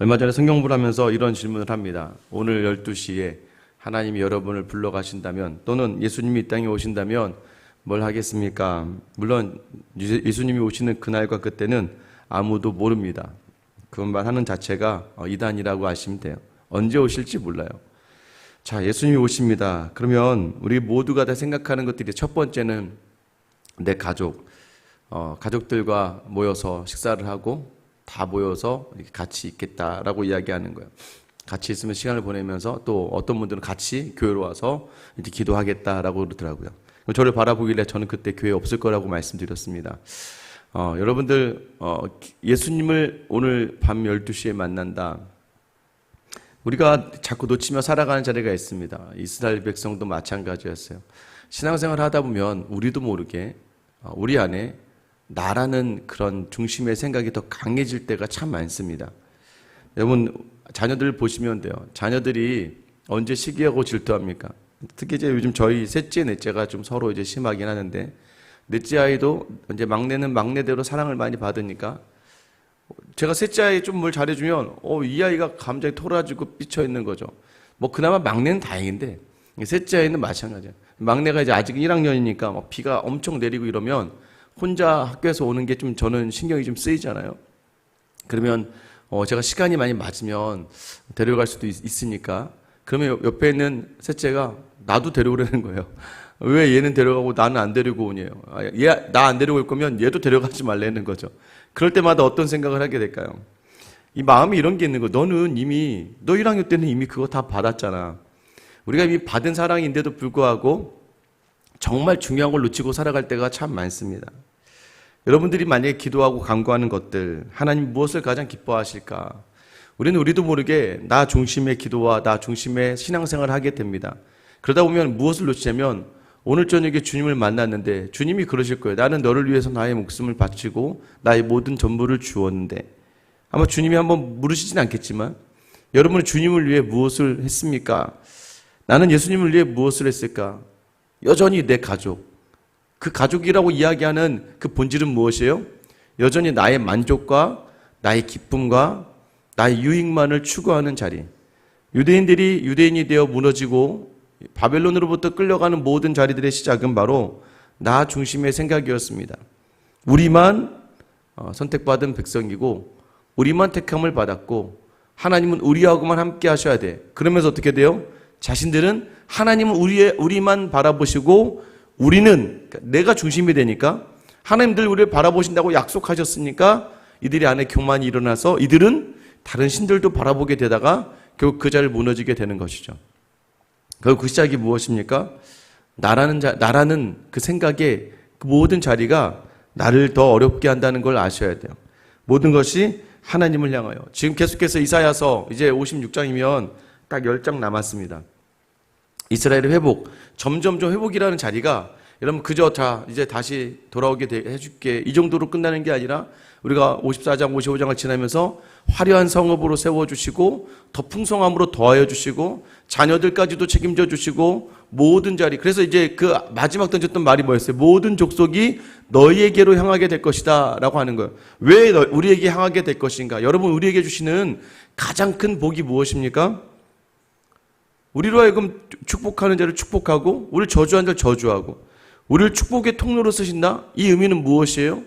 얼마 전에 성경 공부를 하면서 이런 질문을 합니다. 오늘 12시에 하나님이 여러분을 불러가신다면 또는 예수님이 이 땅에 오신다면 뭘 하겠습니까? 물론 예- 예수님이 오시는 그날과 그때는 아무도 모릅니다. 그것만 하는 자체가 어, 이단이라고 아시면 돼요. 언제 오실지 몰라요. 자, 예수님이 오십니다. 그러면 우리 모두가 다 생각하는 것들이 첫 번째는 내 가족, 어, 가족들과 모여서 식사를 하고 다 모여서 같이 있겠다라고 이야기하는 거예요. 같이 있으면 시간을 보내면서 또 어떤 분들은 같이 교회로 와서 이렇게 기도하겠다라고 그러더라고요. 저를 바라보길래 저는 그때 교회 없을 거라고 말씀드렸습니다. 어, 여러분들 어, 예수님을 오늘 밤 12시에 만난다. 우리가 자꾸 놓치며 살아가는 자리가 있습니다. 이스라엘 백성도 마찬가지였어요. 신앙생활 하다 보면 우리도 모르게 어, 우리 안에 나라는 그런 중심의 생각이 더 강해질 때가 참 많습니다. 여러분 자녀들 보시면 돼요. 자녀들이 언제 시기하고 질투합니까? 특히 이제 요즘 저희 셋째, 넷째가 좀 서로 이제 심하긴 하는데 넷째 아이도 이제 막내는 막내대로 사랑을 많이 받으니까 제가 셋째 아이 좀 뭘 잘해주면 어, 이 아이가 감정이 토라지고 삐쳐 있는 거죠. 뭐 그나마 막내는 다행인데 셋째 아이는 마찬가지예요. 막내가 이제 아직 1학년이니까 막 비가 엄청 내리고 이러면 혼자 학교에서 오는 게 좀 저는 신경이 좀 쓰이잖아요. 그러면 어, 제가 시간이 많이 맞으면 데려갈 수도 있, 으니까 그러면 옆- 옆에 있는 셋째가 나도 데려오라는 거예요. 왜 얘는 데려가고 나는 안 데리고 오냐요. 아, 얘나 안 데리고 올 거면 얘도 데려가지 말라는 거죠. 그럴 때마다 어떤 생각을 하게 될까요? 이 마음이 이런 게 있는 거. 너는 이미 너 1학년 때는 이미 그거 다 받았잖아. 우리가 이미 받은 사랑인데도 불구하고 정말 중요한 걸 놓치고 살아갈 때가 참 많습니다. 여러분들이 만약에 기도하고 간구하는 것들, 하나님 무엇을 가장 기뻐하실까? 우리는 우리도 모르게 나 중심의 기도와 나 중심의 신앙생활을 하게 됩니다. 그러다 보면 무엇을 놓치냐면 오늘 저녁에 주님을 만났는데 주님이 그러실 거예요. 나는 너를 위해서 나의 목숨을 바치고 나의 모든 전부를 주었는데 아마 주님이 한번 물으시진 않겠지만 여러분은 주님을 위해 무엇을 했습니까? 나는 예수님을 위해 무엇을 했을까? 여전히 내 가족, 그 가족이라고 이야기하는 그 본질은 무엇이에요? 여전히 나의 만족과 나의 기쁨과 나의 유익만을 추구하는 자리. 유대인들이 유대인이 되어 무너지고 바벨론으로부터 끌려가는 모든 자리들의 시작은 바로 나 중심의 생각이었습니다. 우리만 어, 선택받은 백성이고 우리만 택함을 받았고 하나님은 우리하고만 함께 하셔야 돼. 그러면서 어떻게 돼요? 자신들은 하나님은 우리의 우리만 바라보시고 우리는 그러니까 내가 중심이 되니까 하나님들 우리를 바라보신다고 약속하셨으니까 이들이 안에 교만이 일어나서 이들은 다른 신들도 바라보게 되다가 결국 그 자리를 무너지게 되는 것이죠. 결국 그 시작이 무엇입니까? 나라는 자, 나라는 그 생각에 그 모든 자리가 나를 더 어렵게 한다는 걸 아셔야 돼요. 모든 것이 하나님을 향하여. 지금 계속해서 이사야서 이제 56장이면 딱 10장 남았습니다. 이스라엘의 회복, 점점점 회복이라는 자리가 여러분 그저 자 이제 다시 돌아오게 돼- 해줄게 이 정도로 끝나는 게 아니라 우리가 54장, 55장을 지나면서 화려한 성읍으로 세워주시고 더 풍성함으로 더하여 주시고 자녀들까지도 책임져 주시고 모든 자리 그래서 이제 그 마지막 던졌던 말이 뭐였어요? 모든 족속이 너희에게로 향하게 될 것이다 라고 하는 거예요. 왜 너- 우리에게 향하게 될 것인가? 여러분 우리에게 주시는 가장 큰 복이 무엇입니까? 우리로 하여금 축복하는 자를 축복하고 우리를 저주한 자를 저주하고 우리를 축복의 통로로 쓰신다? 이 의미는 무엇이에요?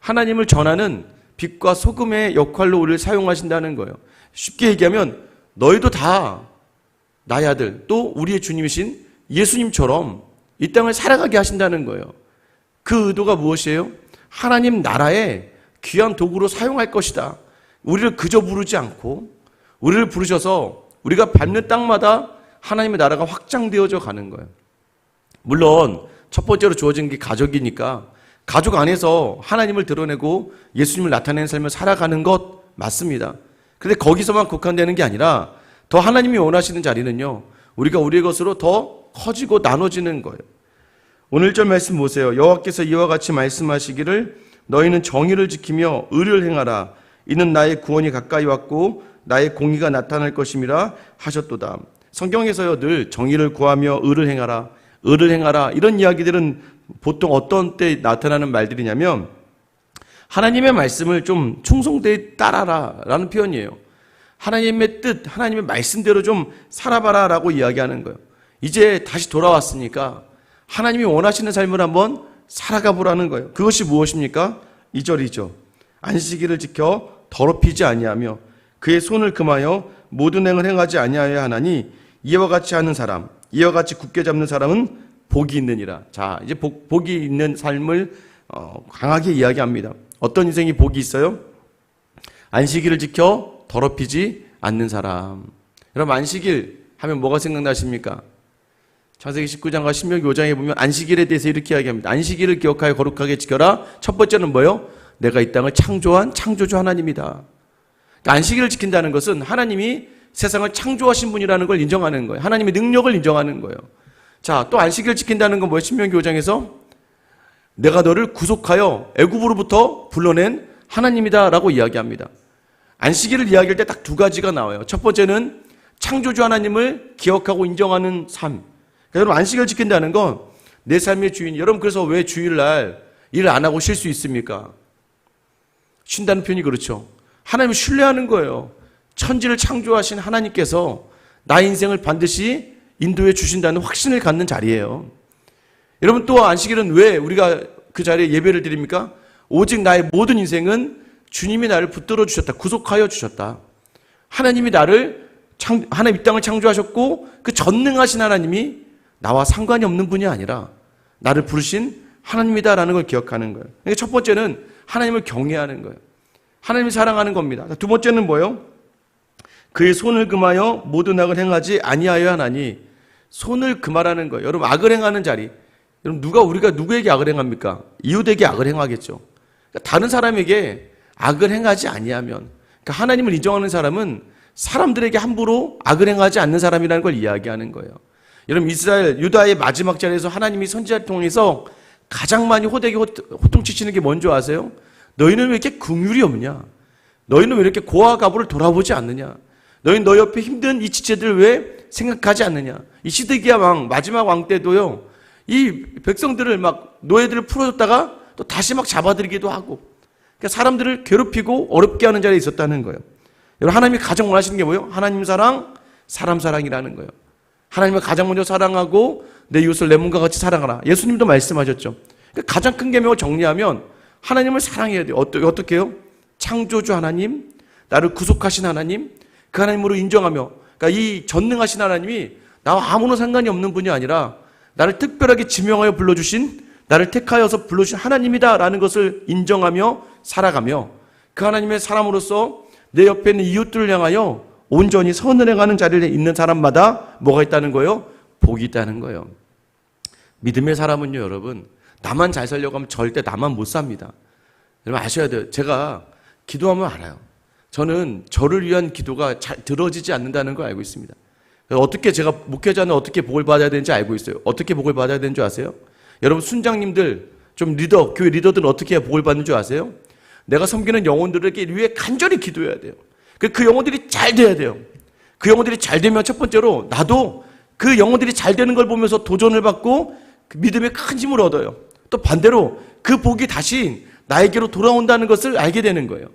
하나님을 전하는 빛과 소금의 역할로 우리를 사용하신다는 거예요. 쉽게 얘기하면 너희도 다 나의 아들 또 우리의 주님이신 예수님처럼 이 땅을 살아가게 하신다는 거예요. 그 의도가 무엇이에요? 하나님 나라의 귀한 도구로 사용할 것이다. 우리를 그저 부르지 않고 우리를 부르셔서 우리가 밟는 땅마다 하나님의 나라가 확장되어져 가는 거예요. 물론 첫 번째로 주어진 게 가족이니까 가족 안에서 하나님을 드러내고 예수님을 나타내는 삶을 살아가는 것 맞습니다. 근데 거기서만 국한되는 게 아니라 더 하나님이 원하시는 자리는요. 우리가 우리의 것으로 더 커지고 나눠지는 거예요. 오늘 절 말씀 보세요. 여호와께서 이와 같이 말씀하시기를 너희는 정의를 지키며 의를 행하라. 이는 나의 구원이 가까이 왔고 나의 공의가 나타날 것임이라 하셨도다. 성경에서요 늘 정의를 구하며 의를 행하라. 의를 행하라. 이런 이야기들은 보통 어떤 때 나타나는 말들이냐면 하나님의 말씀을 좀 충성되이 따라라 라는 표현이에요. 하나님의 뜻, 하나님의 말씀대로 좀 살아봐라라고 이야기하는 거예요. 이제 다시 돌아왔으니까 하나님이 원하시는 삶을 한번 살아가 보라는 거예요. 그것이 무엇입니까? 2절이죠. 안식일을 지켜 더럽히지 아니하며 그의 손을 금하여 모든 행을 행하지 아니하여 하나니 이와 같이 하는 사람, 이와 같이 굳게 잡는 사람은 복이 있느니라. 자, 이제 복, 복이 있는 삶을 어, 강하게 이야기합니다. 어떤 인생이 복이 있어요? 안식일을 지켜 더럽히지 않는 사람. 여러분 안식일 하면 뭐가 생각나십니까? 창세기 19장과 신명기 5장에 보면 안식일에 대해서 이렇게 이야기합니다. 안식일을 기억하여 거룩하게 지켜라. 첫 번째는 뭐요? 내가 이 땅을 창조한 창조주 하나님이다. 그러니까 안식일을 지킨다는 것은 하나님이 세상을 창조하신 분이라는 걸 인정하는 거예요. 하나님의 능력을 인정하는 거예요. 자, 또 안식일을 지킨다는 건 뭐예요? 신명기 5장에서 내가 너를 구속하여 애굽으로부터 불러낸 하나님이다라고 이야기합니다. 안식일을 이야기할 때 딱 두 가지가 나와요. 첫 번째는 창조주 하나님을 기억하고 인정하는 삶. 그러니까 여러분 안식일을 지킨다는 건 내 삶의 주인. 여러분 그래서 왜 주일날 일을 안 하고 쉴 수 있습니까? 쉰다는 표현이 그렇죠. 하나님을 신뢰하는 거예요. 천지를 창조하신 하나님께서 나의 인생을 반드시 인도해 주신다는 확신을 갖는 자리예요. 여러분 또 안식일은 왜 우리가 그 자리에 예배를 드립니까? 오직 나의 모든 인생은 주님이 나를 붙들어 주셨다. 구속하여 주셨다. 하나님이 나를 창, 하나님 이 땅을 창조하셨고 그 전능하신 하나님이 나와 상관이 없는 분이 아니라 나를 부르신 하나님이다라는 걸 기억하는 거예요. 그러니까 첫 번째는 하나님을 경외하는 거예요. 하나님을 사랑하는 겁니다. 두 번째는 뭐예요? 그의 손을 금하여 모든 악을 행하지 아니하여 하나니 손을 금하라는 거예요. 여러분 악을 행하는 자리. 여러분 누가 우리가 누구에게 악을 행합니까? 이웃에게 악을 행하겠죠. 그러니까 다른 사람에게 악을 행하지 아니하면 그러니까 하나님을 인정하는 사람은 사람들에게 함부로 악을 행하지 않는 사람이라는 걸 이야기하는 거예요. 여러분 이스라엘 유다의 마지막 자리에서 하나님이 선지자를 통해서 가장 많이 호되게 호통치시는 게 뭔지 아세요? 너희는 왜 이렇게 긍휼이 없냐? 너희는 왜 이렇게 고아 가부를 돌아보지 않느냐? 너희 너 옆에 힘든 이 지체들 왜 생각하지 않느냐? 이 시드기야 왕 마지막 왕 때도요. 이 백성들을 막 노예들을 풀어줬다가 또 다시 막 잡아들이기도 하고 그러니까 사람들을 괴롭히고 어렵게 하는 자리에 있었다는 거예요. 여러분 하나님이 가장 원하시는 게 뭐예요? 하나님 사랑, 사람 사랑이라는 거예요. 하나님을 가장 먼저 사랑하고 내 이웃을 내 몸과 같이 사랑하라. 예수님도 말씀하셨죠. 그러니까 가장 큰 계명을 정리하면 하나님을 사랑해야 돼요. 어떻게 해요? 창조주 하나님, 나를 구속하신 하나님, 그 하나님으로 인정하며 그러니까 이 전능하신 하나님이 나와 아무런 상관이 없는 분이 아니라 나를 특별하게 지명하여 불러주신 나를 택하여서 불러주신 하나님이다라는 것을 인정하며 살아가며 그 하나님의 사람으로서 내 옆에 있는 이웃들을 향하여 온전히 선을 행하는 자리에 있는 사람마다 뭐가 있다는 거예요? 복이 있다는 거예요. 믿음의 사람은요, 여러분, 나만 잘 살려고 하면 절대 나만 못 삽니다. 여러분 아셔야 돼요. 제가 기도하면 알아요. 저는 저를 위한 기도가 잘 들어지지 않는다는 걸 알고 있습니다. 어떻게 제가 목회자는 어떻게 복을 받아야 되는지 알고 있어요. 어떻게 복을 받아야 되는 줄 아세요? 여러분 순장님들 좀 리더 교회 리더들은 어떻게 복을 받는 줄 아세요? 내가 섬기는 영혼들에게 위해 간절히 기도해야 돼요. 그, 그 영혼들이 잘 돼야 돼요. 그 영혼들이 잘 되면 첫 번째로 나도 그 영혼들이 잘 되는 걸 보면서 도전을 받고 그 믿음의 큰 힘을 얻어요. 또 반대로 그 복이 다시 나에게로 돌아온다는 것을 알게 되는 거예요.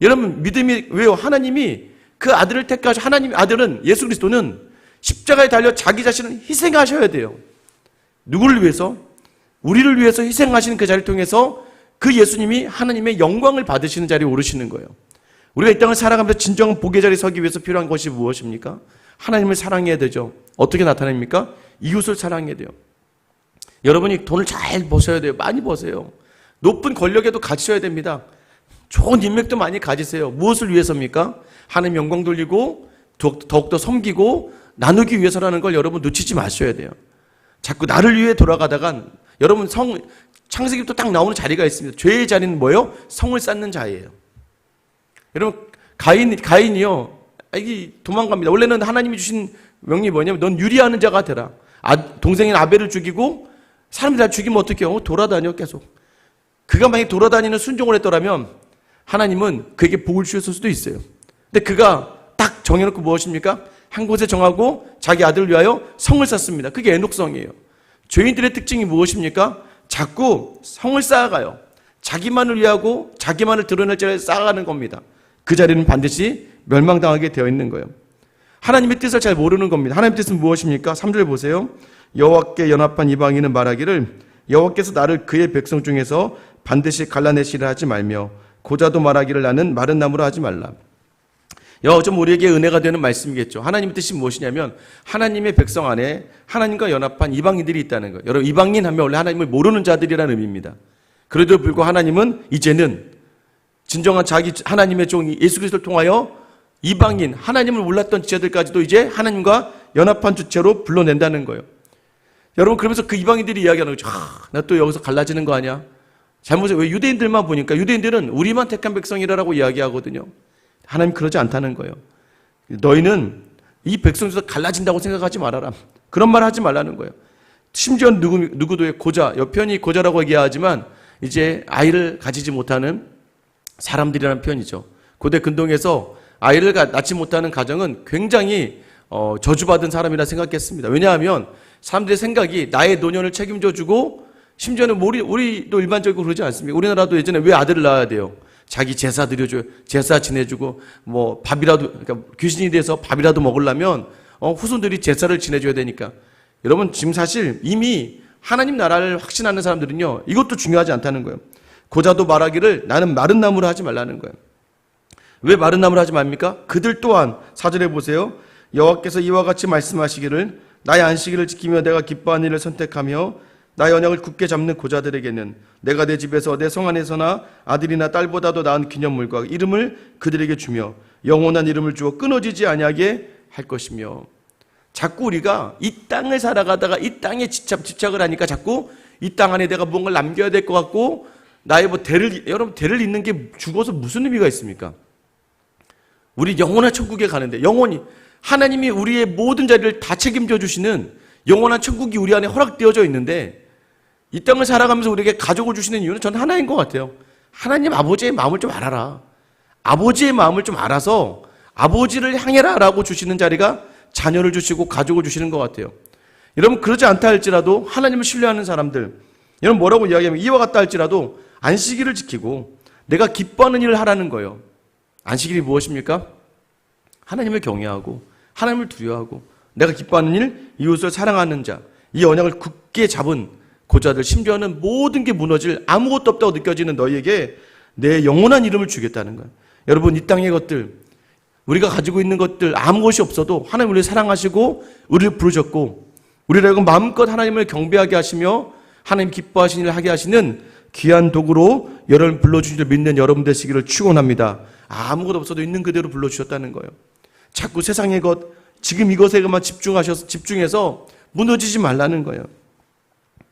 여러분 믿음이 왜요? 하나님이 그 아들을 택하셔 하나님 아들은 예수 그리스도는 십자가에 달려 자기 자신을 희생하셔야 돼요. 누구를 위해서? 우리를 위해서 희생하시는 그 자리를 통해서 그 예수님이 하나님의 영광을 받으시는 자리에 오르시는 거예요. 우리가 이 땅을 살아가면서 진정한 복의 자리에 서기 위해서 필요한 것이 무엇입니까? 하나님을 사랑해야 되죠. 어떻게 나타냅니까? 이웃을 사랑해야 돼요. 여러분이 돈을 잘 버셔야 돼요. 많이 버세요. 높은 권력에도 가지셔야 됩니다. 좋은 인맥도 많이 가지세요. 무엇을 위해서입니까? 하나님 영광 돌리고 더욱더 섬기고 나누기 위해서라는 걸 여러분 놓치지 마셔야 돼요. 자꾸 나를 위해 돌아가다간 여러분 성 창세기부터 딱 나오는 자리가 있습니다. 죄의 자리는 뭐예요? 성을 쌓는 자예요. 여러분 가인 가인이요. 아, 이게 도망갑니다. 원래는 하나님이 주신 명령이 뭐냐면 넌 유리하는 자가 되라. 아, 동생인 아벨을 죽이고 사람들 다 죽이면 어떻게 해요? 돌아다녀 계속. 그가 만약 돌아다니는 순종을 했더라면 하나님은 그에게 복을 주셨을 수도 있어요. 근데 그가 딱 정해놓고 무엇입니까? 한 곳에 정하고 자기 아들을 위하여 성을 쌓습니다. 그게 애녹성이에요. 죄인들의 특징이 무엇입니까? 자꾸 성을 쌓아가요. 자기만을 위하고 자기만을 드러낼 자리에 쌓아가는 겁니다. 그 자리는 반드시 멸망당하게 되어 있는 거예요. 하나님의 뜻을 잘 모르는 겁니다. 하나님의 뜻은 무엇입니까? 3절 보세요. 여호와께 연합한 이방인은 말하기를 여호와께서 나를 그의 백성 중에서 반드시 갈라내시라 하지 말며 고자도 말하기를 나는 마른 나무라 하지 말라. 여, 좀 우리에게 은혜가 되는 말씀이겠죠. 하나님의 뜻이 무엇이냐면 하나님의 백성 안에 하나님과 연합한 이방인들이 있다는 거예요. 여러분 이방인 하면 원래 하나님을 모르는 자들이라는 의미입니다. 그래도 불구하고 하나님은 이제는 진정한 자기 하나님의 종 예수 그리스도를 통하여 이방인 하나님을 몰랐던 지체들까지도 이제 하나님과 연합한 주체로 불러낸다는 거예요. 여러분 그러면서 그 이방인들이 이야기하는 거죠. 나 또 여기서 갈라지는 거 아니야? 잘못해 왜 유대인들만 보니까 유대인들은 우리만 택한 백성이라고 이야기하거든요. 하나님 그러지 않다는 거예요. 너희는 이 백성 중에서 갈라진다고 생각하지 말아라. 그런 말 하지 말라는 거예요. 심지어 누구, 누구도 고자, 옆편이 고자라고 얘기하지만 이제 아이를 가지지 못하는 사람들이라는 표현이죠. 고대 근동에서 아이를 가- 낳지 못하는 가정은 굉장히 어, 저주받은 사람이라 생각했습니다. 왜냐하면 사람들의 생각이 나의 노년을 책임져 주고 심지어는 우리, 우리도 일반적으로 그러지 않습니까? 우리나라도 예전에 왜 아들을 낳아야 돼요? 자기 제사 드려줘요. 제사 지내주고 뭐 밥이라도 그러니까 귀신이 돼서 밥이라도 먹으려면 어, 후손들이 제사를 지내줘야 되니까. 여러분 지금 사실 이미 하나님 나라를 확신하는 사람들은요 이것도 중요하지 않다는 거예요. 고자도 말하기를 나는 마른 나무를 하지 말라는 거예요. 왜 마른 나무를 하지 말입니까? 그들 또한 사절에 보세요. 여호와께서 이와 같이 말씀하시기를 나의 안식일을 지키며 내가 기뻐하는 일을 선택하며 나의 언약을 굳게 잡는 고자들에게는 내가 내 집에서 내 성 안에서나 아들이나 딸보다도 나은 기념물과 이름을 그들에게 주며 영원한 이름을 주어 끊어지지 아니하게 할 것이며 자꾸 우리가 이 땅을 살아가다가 이 땅에 집착, 집착을 하니까 자꾸 이 땅 안에 내가 뭔가를 남겨야 될 것 같고 나의 뭐 대를 여러분 대를 잇는 게 죽어서 무슨 의미가 있습니까? 우리 영원한 천국에 가는데 영원히 하나님이 우리의 모든 자리를 다 책임져 주시는 영원한 천국이 우리 안에 허락되어져 있는데 이 땅을 살아가면서 우리에게 가족을 주시는 이유는 저는 하나인 것 같아요. 하나님 아버지의 마음을 좀 알아라. 아버지의 마음을 좀 알아서 아버지를 향해라 라고 주시는 자리가 자녀를 주시고 가족을 주시는 것 같아요. 여러분 그러지 않다 할지라도 하나님을 신뢰하는 사람들 여러분 뭐라고 이야기하면 이와 같다 할지라도 안식일을 지키고 내가 기뻐하는 일을 하라는 거예요. 안식일이 무엇입니까? 하나님을 경외하고 하나님을 두려워하고 내가 기뻐하는 일, 이웃을 사랑하는 자, 이 언약을 굳게 잡은 고자들 심지어는 모든 게 무너질 아무것도 없다고 느껴지는 너희에게 내 영원한 이름을 주겠다는 거예요. 여러분 이 땅의 것들 우리가 가지고 있는 것들 아무것이 없어도 하나님 우리를 사랑하시고 우리를 부르셨고 우리를 하여금 마음껏 하나님을 경배하게 하시며 하나님 기뻐하시는 일을 하게 하시는 귀한 도구로 여러분 불러주신 줄 믿는 여러분 되시기를 축원합니다. 아무것도 없어도 있는 그대로 불러주셨다는 거예요. 자꾸 세상의 것, 지금 이것에만 집중하셔서 집중해서 무너지지 말라는 거예요.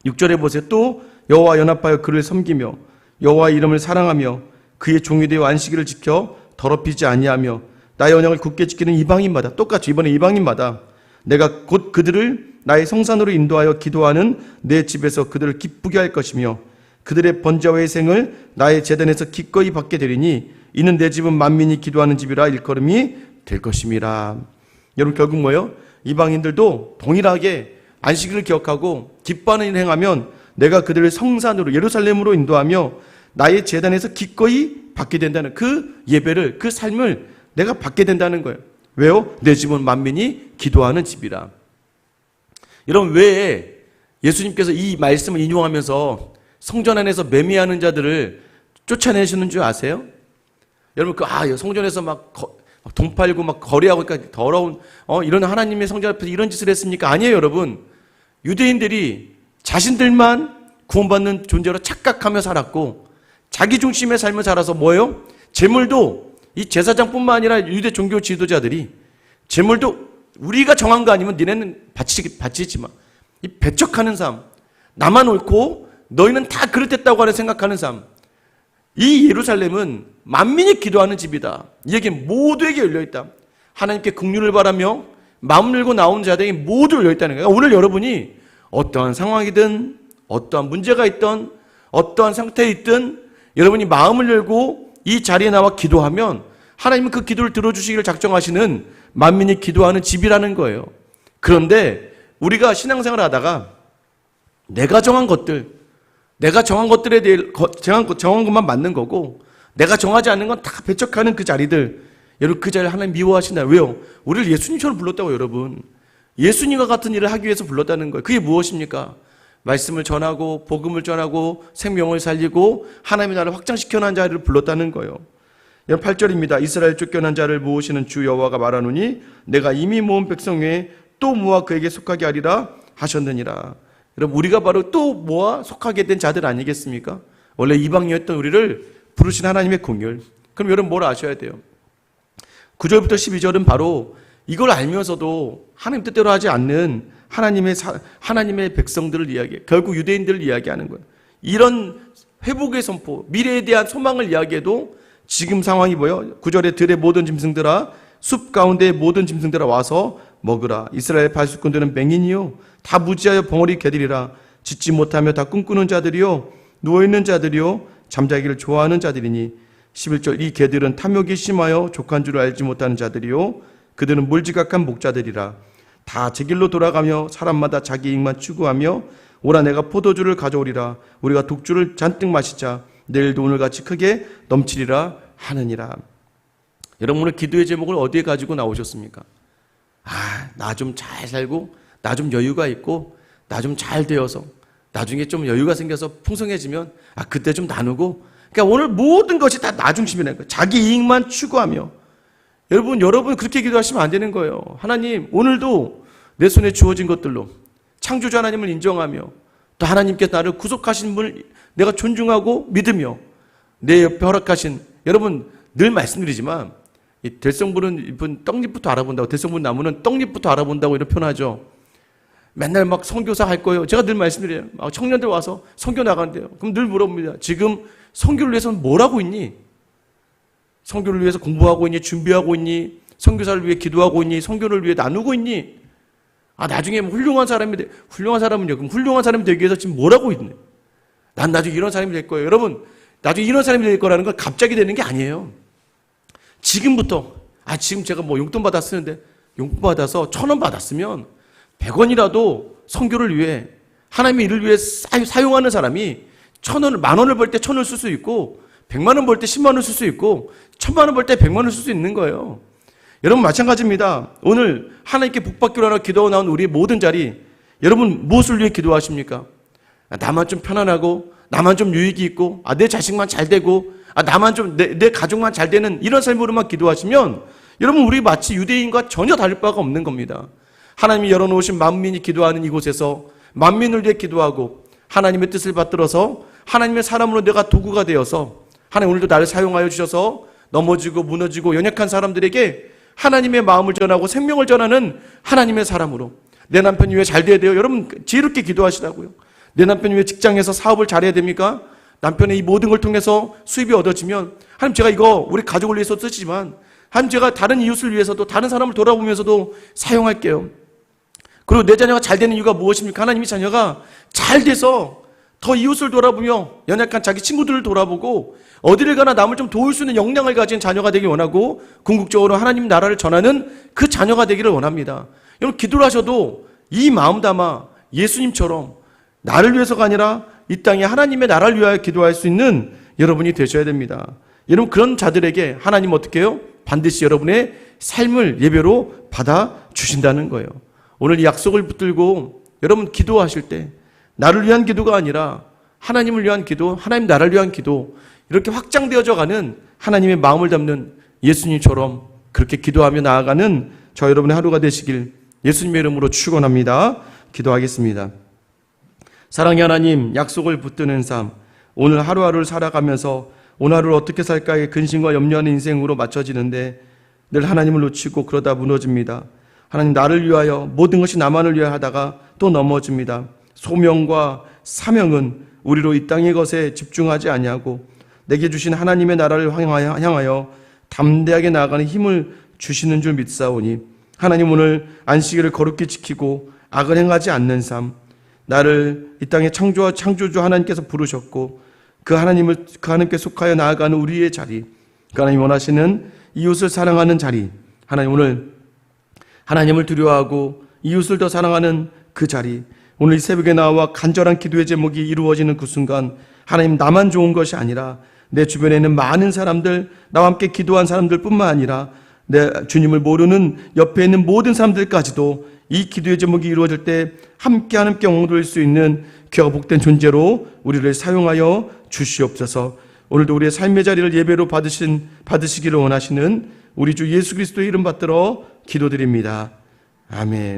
6절에 보세요. 또 여호와 연합하여 그를 섬기며 여호와 이름을 사랑하며 그의 종이 되어 안식일을 지켜 더럽히지 아니하며 나의 언약을 굳게 지키는 이방인마다 똑같이 이번에 이방인마다 내가 곧 그들을 나의 성산으로 인도하여 기도하는 내 집에서 그들을 기쁘게 할 것이며 그들의 번제와 회생을 나의 재단에서 기꺼이 받게 되리니 이는 내 집은 만민이 기도하는 집이라 일컬음이 될 것임이라. 여러분 결국 뭐예요? 이방인들도 동일하게 안식일을 기억하고 기뻐하는 일을 행하면 내가 그들을 성산으로 예루살렘으로 인도하며 나의 재단에서 기꺼이 받게 된다는 그 예배를 그 삶을 내가 받게 된다는 거예요. 왜요? 내 집은 만민이 기도하는 집이라. 여러분 왜 예수님께서 이 말씀을 인용하면서 성전 안에서 매매하는 자들을 쫓아내시는 줄 아세요? 여러분 그 아 성전에서 막, 거, 막돈 팔고 막 거래하고 그러니까 더러운 어 이런 하나님의 성전 앞에서 이런 짓을 했습니까? 아니에요, 여러분. 유대인들이 자신들만 구원받는 존재로 착각하며 살았고 자기 중심의 삶을 살아서 뭐예요? 재물도 이 제사장뿐만 아니라 유대 종교 지도자들이 재물도 우리가 정한 거 아니면 니네는 바치지 바치지 마. 이 배척하는 삶. 나만 옳고 너희는 다 그렇댔다고 하는 생각하는 삶. 이 예루살렘은 만민이 기도하는 집이다. 이 얘기는 모두에게 열려있다. 하나님께 긍휼을 바라며 마음 열고 나온 자들에게 모두 열려있다는 거예요. 오늘 여러분이 어떠한 상황이든 어떠한 문제가 있든 어떠한 상태에 있든 여러분이 마음을 열고 이 자리에 나와 기도하면 하나님은 그 기도를 들어주시기를 작정하시는 만민이 기도하는 집이라는 거예요. 그런데 우리가 신앙생활 하다가 내가 정한 것들, 내가 정한 것들에 대해 거- 정한, 것- 정한 것만 맞는 거고 내가 정하지 않는 건 다 배척하는 그 자리들 여러분 그 자리를 하나님 미워하신다. 왜요? 우리를 예수님처럼 불렀다고 여러분. 예수님과 같은 일을 하기 위해서 불렀다는 거예요. 그게 무엇입니까? 말씀을 전하고 복음을 전하고 생명을 살리고 하나님의 나라를 확장시켜 놓은 자를 불렀다는 거예요. 8절입니다. 이스라엘 쫓겨난 자를 모으시는 주 여호와가 말하노니 내가 이미 모은 백성 외에 또 모아 그에게 속하게 하리라 하셨느니라. 여러분 우리가 바로 또 모아 속하게 된 자들 아니겠습니까? 원래 이방이었던 우리를 부르신 하나님의 공열. 그럼 여러분 뭘 아셔야 돼요? 9절부터 12절은 바로 이걸 알면서도 하나님 뜻대로 하지 않는 하나님의 사- 하나님의 백성들을 이야기해. 결국 유대인들을 이야기하는 거예요. 이런 회복의 선포, 미래에 대한 소망을 이야기해도 지금 상황이 뭐예요? 9절에 들의 모든 짐승들아 숲 가운데 모든 짐승들아 와서 먹으라. 이스라엘 발수꾼들은 맹인이요. 다 무지하여 벙어리 개들이라. 짓지 못하며 다 꿈꾸는 자들이요. 누워 있는 자들이요. 잠자기를 좋아하는 자들이니. 11절 이 개들은 탐욕이 심하여 족한 줄을 알지 못하는 자들이요. 그들은 물지각한 목자들이라. 다 제 길로 돌아가며 사람마다 자기 이익만 추구하며 오라 내가 포도주를 가져오리라. 우리가 독주를 잔뜩 마시자. 내일도 오늘같이 크게 넘치리라 하느니라. 여러분 오늘 기도의 제목을 어디에 가지고 나오셨습니까? 아, 나 좀 잘 살고, 나 좀 여유가 있고, 나 좀 잘 되어서, 나중에 좀 여유가 생겨서 풍성해지면, 아, 그때 좀 나누고, 그러니까 오늘 모든 것이 다 나 중심이라는 거예요. 자기 이익만 추구하며. 여러분, 여러분 그렇게 기도하시면 안 되는 거예요. 하나님, 오늘도 내 손에 주어진 것들로 창조주 하나님을 인정하며, 또 하나님께서 나를 구속하신 분을 내가 존중하고 믿으며, 내 옆에 허락하신, 여러분, 늘 말씀드리지만, 이 대성부는 이분 떡잎부터 알아본다고 대성부 나무는 떡잎부터 알아본다고 이렇게 표현하죠. 맨날 막 선교사 할 거예요. 제가 늘 말씀드려요. 막 청년들 와서 선교 나간대요. 그럼 늘 물어봅니다. 지금 선교를 위해서는 뭘 하고 있니? 선교를 위해서 공부하고 있니? 준비하고 있니? 선교사를 위해 기도하고 있니? 선교를 위해 나누고 있니? 아 나중에 뭐 훌륭한 사람이 돼. 훌륭한 사람은요. 그럼 훌륭한 사람이 되기 위해서 지금 뭘 하고 있네? 난 나중에 이런 사람이 될 거예요. 여러분 나중에 이런 사람이 될 거라는 건 갑자기 되는 게 아니에요. 지금부터 아 지금 제가 뭐 용돈 받아 쓰는데 용돈 받아서 천 원 받았으면 백 원이라도 선교를 위해 하나님의 일을 위해 사- 사용하는 사람이 천 원을 만 원을 벌 때 천 원을 쓸 수 있고 백만 원 벌 때 십만 원을 쓸 수 있고 천만 원 벌 때 백만 원을 쓸 수 있는 거예요. 여러분 마찬가지입니다. 오늘 하나님께 복받기로 하나 기도하고 나온 우리의 모든 자리 여러분 무엇을 위해 기도하십니까? 아, 나만 좀 편안하고 나만 좀 유익이 있고 아, 내 자식만 잘 되고 아, 나만 좀 내 내 가족만 잘 되는 이런 삶으로만 기도하시면 여러분 우리 마치 유대인과 전혀 다를 바가 없는 겁니다. 하나님이 열어놓으신 만민이 기도하는 이곳에서 만민을 위해 기도하고 하나님의 뜻을 받들어서 하나님의 사람으로 내가 도구가 되어서 하나님 오늘도 나를 사용하여 주셔서 넘어지고 무너지고 연약한 사람들에게 하나님의 마음을 전하고 생명을 전하는 하나님의 사람으로 내 남편이 왜잘 돼야 돼요? 여러분 지혜롭게 기도하시라고요. 내 남편이 왜 직장에서 사업을 잘해야 됩니까? 남편의 이 모든 걸 통해서 수입이 얻어지면 하나님 제가 이거 우리 가족을 위해서 쓰지만 하나님 제가 다른 이웃을 위해서도 다른 사람을 돌아보면서도 사용할게요. 그리고 내 자녀가 잘 되는 이유가 무엇입니까? 하나님이 자녀가 잘 돼서 더 이웃을 돌아보며 연약한 자기 친구들을 돌아보고 어디를 가나 남을 좀 도울 수 있는 역량을 가진 자녀가 되길 원하고 궁극적으로 하나님 나라를 전하는 그 자녀가 되기를 원합니다. 여러분 기도를 하셔도 이 마음 담아 예수님처럼 나를 위해서가 아니라 이 땅에 하나님의 나라를 위하여 기도할 수 있는 여러분이 되셔야 됩니다. 여러분 그런 자들에게 하나님 어떻게 해요? 반드시 여러분의 삶을 예배로 받아 주신다는 거예요. 오늘 이 약속을 붙들고 여러분 기도하실 때 나를 위한 기도가 아니라 하나님을 위한 기도, 하나님 나라를 위한 기도 이렇게 확장되어져 가는 하나님의 마음을 담는 예수님처럼 그렇게 기도하며 나아가는 저 여러분의 하루가 되시길 예수님의 이름으로 축원합니다. 기도하겠습니다. 사랑의 하나님, 약속을 붙드는 삶, 오늘 하루하루를 살아가면서 오늘 하루를 어떻게 살까의 근심과 염려하는 인생으로 맞춰지는데 늘 하나님을 놓치고 그러다 무너집니다. 하나님 나를 위하여 모든 것이 나만을 위하여 하다가 또 넘어집니다. 소명과 사명은 우리로 이 땅의 것에 집중하지 아니하고 내게 주신 하나님의 나라를 향하여 담대하게 나아가는 힘을 주시는 줄 믿사오니 하나님 오늘 안식일을 거룩히 지키고 악을 행하지 않는 삶 나를 이 땅에 창조와 창조주 하나님께서 부르셨고 그 하나님을 그 하나님께 속하여 나아가는 우리의 자리 그 하나님 원하시는 이웃을 사랑하는 자리 하나님 오늘 하나님을 두려워하고 이웃을 더 사랑하는 그 자리 오늘 이 새벽에 나와 간절한 기도의 제목이 이루어지는 그 순간 하나님 나만 좋은 것이 아니라 내 주변에 있는 많은 사람들 나와 함께 기도한 사람들뿐만 아니라 내 주님을 모르는 옆에 있는 모든 사람들까지도 이 기도의 제목이 이루어질 때 함께하는 경험을 수 있는 귀하고 복된 존재로 우리를 사용하여 주시옵소서. 오늘도 우리의 삶의 자리를 예배로 받으신 받으시기를 원하시는 우리 주 예수 그리스도의 이름 받들어 기도드립니다. 아멘.